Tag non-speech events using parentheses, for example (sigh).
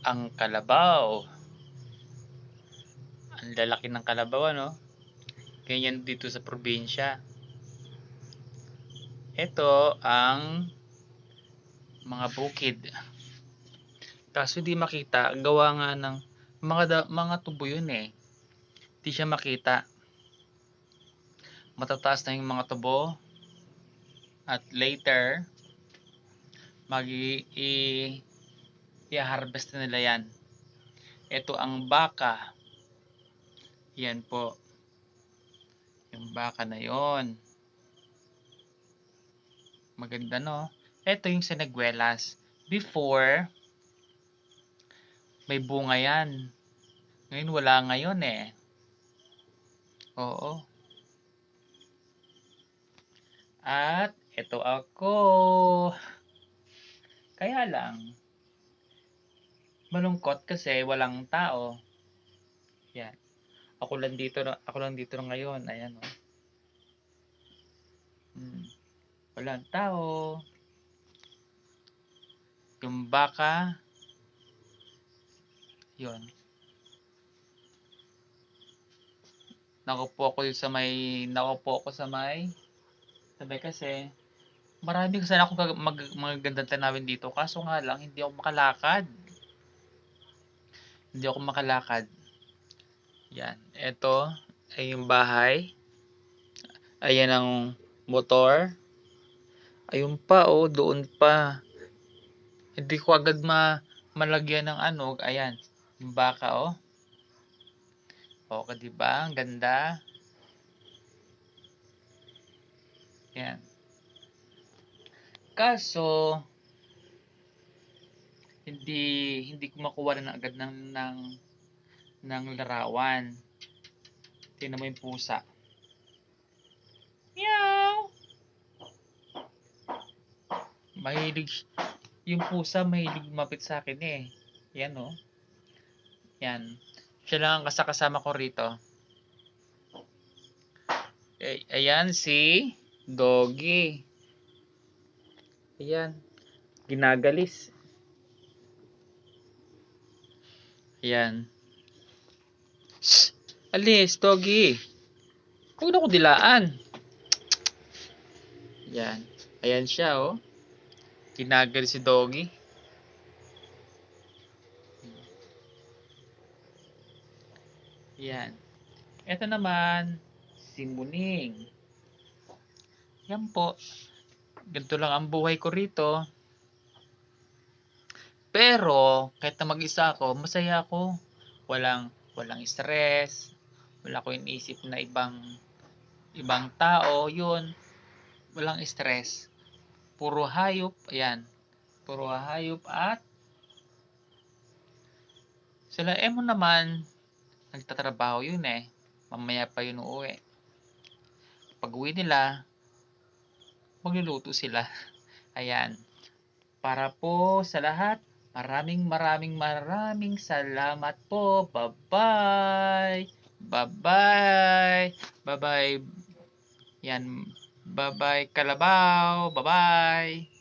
ang kalabaw. Ang lalaki ng kalabaw, ano? Ganyan dito sa probinsya. Ito ang mga bukid. Kaso di makita, gawa nga ng mga mga tubo yun eh. Di siya makita. Matataas na yung mga tubo. At later, mag i, i- i-harvest nila yan. Ito ang baka. Yan po. Yung baka na yon. Maganda no? Ito yung sinagwelas. Before, may bunga yan. Ngayon wala ngayon eh. Oo. At ito ako. Kaya lang, malungkot kasi walang tao. Yan. Ako lang dito ako lang dito ngayon. Ayan oh. Hmm. Walang tao. Yung baka, yun. Nakupo ako sa may, nakupo ako sa may, sabi kasi, marami kasi ako mag, magagandang tanawin dito. Kaso nga lang, hindi ako makalakad. Hindi ako makalakad. Yan. Ito ay yung bahay. Ayan ang motor. Ayun pa, oh, doon pa. Hindi ko agad ma malagyan ng ano. Ayan. Yung baka, oh. Okay, di ba? Ang ganda. Yan. Kaso, hindi hindi ko makuha na agad ng ng ng larawan. Tingnan mo yung pusa. Meow! Mahilig, yung pusa mahilig lumapit sa akin eh. Yan oh. Yan. Siya lang ang kasakasama ko rito. Ay, ayan si Doggy. Ayan. Ginagalis. Ayan. Shh! Alis, Doggy. Huwag na ko dilaan. Ayan. Ayan siya, oh. Ginagalis si Doggy. Yan. Ito naman, si Muning. Yan po. Ganito lang ang buhay ko rito. Pero, kahit na mag-isa ako, masaya ako. Walang, walang stress. Wala ko iniisip na ibang, ibang tao. Yun. Walang stress. Puro hayop. Ayan. Puro hayop at sila Emo naman, nagtatrabaho yun eh. Mamaya pa yun uuwi. Pag uwi nila, magluluto sila. (laughs) Ayan. Para po sa lahat, maraming maraming maraming salamat po. Bye-bye. Bye-bye. Bye-bye. Yan. Bye-bye kalabaw. Bye-bye.